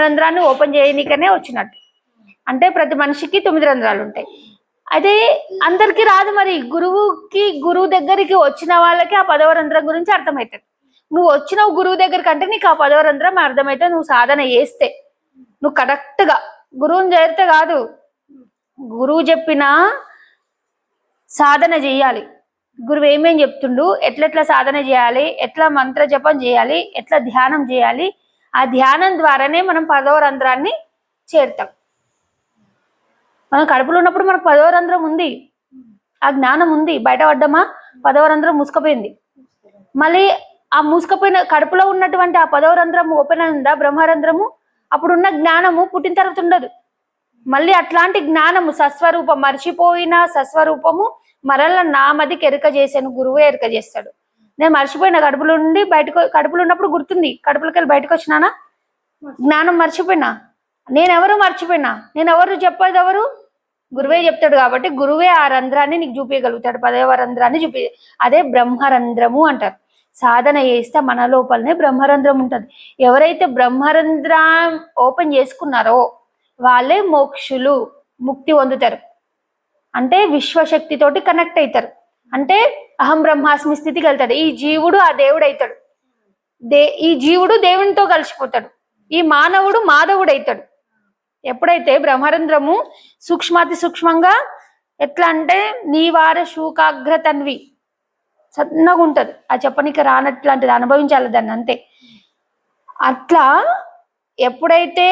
రంధ్రాన్ని open చేయనీకనే వచ్చినట్టు. అంటే ప్రతి మనిషికి తొమ్మిది రంధ్రాలు ఉంటాయి. అయితే అందరికీ రాదు మరి. గురువుకి గురువు దగ్గరికి వచ్చిన వాళ్ళకి ఆ పదవ రంధ్రం గురించి అర్థమవుతుంది నువ్వు వచ్చినావు గురువు దగ్గరికి అంటే నీకు ఆ పదవ రంధ్రం అర్థమైతే నువ్వు సాధన చేస్తే. నువ్వు కరెక్ట్గా గురువుని చేరితే కాదు. గురువు చెప్పిన సాధన చేయాలి. గురువు ఏమేం చెప్తుండు? ఎట్లెట్లా సాధన చేయాలి? ఎట్లా మంత్ర జపం చేయాలి? ఎట్లా ధ్యానం చేయాలి? ఆ ధ్యానం ద్వారానే మనం పదవ రంధ్రాన్ని చేరుతాం. మనం కడుపులో ఉన్నప్పుడు మనకు పదవ రంధ్రం ఉంది. ఆ జ్ఞానం ఉంది. బయట పడ్డమా? పదవ రంధ్రం మూసుకుపోయింది. మళ్ళీ ఆ మూసుకుపోయిన కడుపులో ఉన్నటువంటి ఆ పదవ రంధ్రం ఓపెన్ అయిందా? బ్రహ్మరంధ్రము? అప్పుడు ఉన్న జ్ఞానము పుట్టిన తర్వాత ఉండదు. మళ్ళీ అట్లాంటి జ్ఞానము సస్వరూపం మర్చిపోయిన సస్వరూపము మరల నామదికి ఎరుక చేసాను గురువే ఎరుక చేస్తాడు. నేను మర్చిపోయిన కడుపులో నుండి బయటకు కడుపులో ఉన్నప్పుడు గుర్తుంది. కడుపులోకి వెళ్ళి బయటకు వచ్చినానా జ్ఞానం మర్చిపోయినా. నేనెవరు మర్చిపోయినా. నేను ఎవరు చెప్పేది ఎవరు? గురువే చెప్తాడు కాబట్టి గురువే ఆ రంధ్రాన్ని నీకు చూపించగలుగుతాడు పదవ రంధ్రాన్ని చూపి అదే బ్రహ్మరంధ్రము అంటారు. సాధన చేస్తే మన లోపలనే బ్రహ్మరంధ్రం ఉంటుంది. ఎవరైతే బ్రహ్మరంధ్ర ఓపెన్ చేసుకున్నారో వాళ్ళే మోక్షులు ముక్తి పొందుతారు. అంటే విశ్వశక్తితోటి కనెక్ట్ అవుతారు అంటే అహం బ్రహ్మాస్మి స్థితికి వెళ్తాడు ఈ జీవుడు ఆ దేవుడు అవుతాడు దే ఈ జీవుడు దేవునితో కలిసిపోతాడు. ఈ మానవుడు మాధవుడు అవుతాడు ఎప్పుడైతే బ్రహ్మరంధ్రము సూక్ష్మాతి సూక్ష్మంగా ఎట్లా అంటే నీవార శూకాగ్ర తన్వి సన్నగా ఉంటుంది. ఆ చెప్పనికి రానట్లాంటిది అనుభవించాలి దాన్ని అంతే. అట్లా ఎప్పుడైతే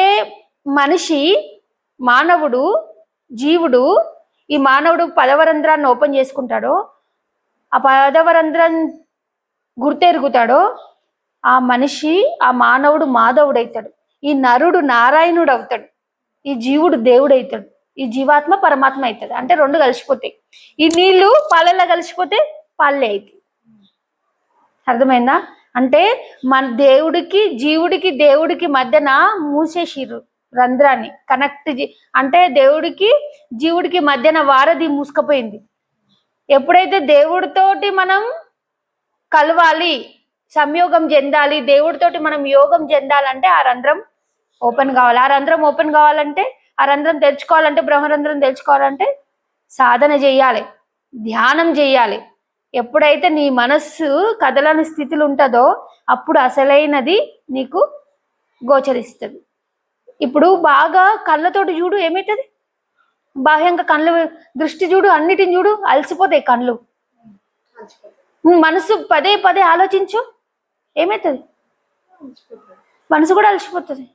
మనిషి మానవుడు జీవుడు ఈ మానవుడు పదవరంధ్రాన్ని ఓపెన్ చేసుకుంటాడో ఆ పదవరంధ్రం గుర్తెరుగుతాడో ఆ మనిషి ఆ మానవుడు మాధవుడైతాడు. ఈ నరుడు నారాయణుడు అవుతాడు ఈ జీవుడు దేవుడు అవుతాడు ఈ జీవాత్మ పరమాత్మ అవుతాడు అంటే రెండు కలిసిపోతాయి. ఈ నీళ్ళు పాలల్లో కలిసిపోతే పాలే అవుతాయి అర్థమైందా? అంటే మన దేవుడికి జీవుడికి దేవుడికి మధ్యన మూసేసిర్రు రంధ్రాన్ని. కనెక్ట్ అంటే దేవుడికి జీవుడికి మధ్యన వారధి మూసుకుపోయింది. ఎప్పుడైతే దేవుడితోటి మనం కలవాలి సంయోగం చెందాలి దేవుడితోటి మనం యోగం చెందాలంటే ఆ రంధ్రం ఓపెన్ కావాలి. ఆ రంధ్రం ఓపెన్ కావాలంటే ఆ రంధ్రం తెరుచుకోవాలంటే బ్రహ్మరంధ్రం తెరుచుకోవాలంటే సాధన చేయాలి ధ్యానం చేయాలి. ఎప్పుడైతే నీ మనస్సు కదలని స్థితిలో ఉంటుందో అప్పుడు అసలైనది నీకు గోచరిస్తుంది. ఇప్పుడు బాగా కళ్ళతోటి చూడు ఏమవుతుంది బాహ్యంగా కళ్ళు దృష్టి చూడు అన్నిటిని చూడు అలసిపోతాయి కళ్ళు. మనసు పదే పదే ఆలోచించు ఏమవుతుంది మనసు కూడా అలసిపోతుంది.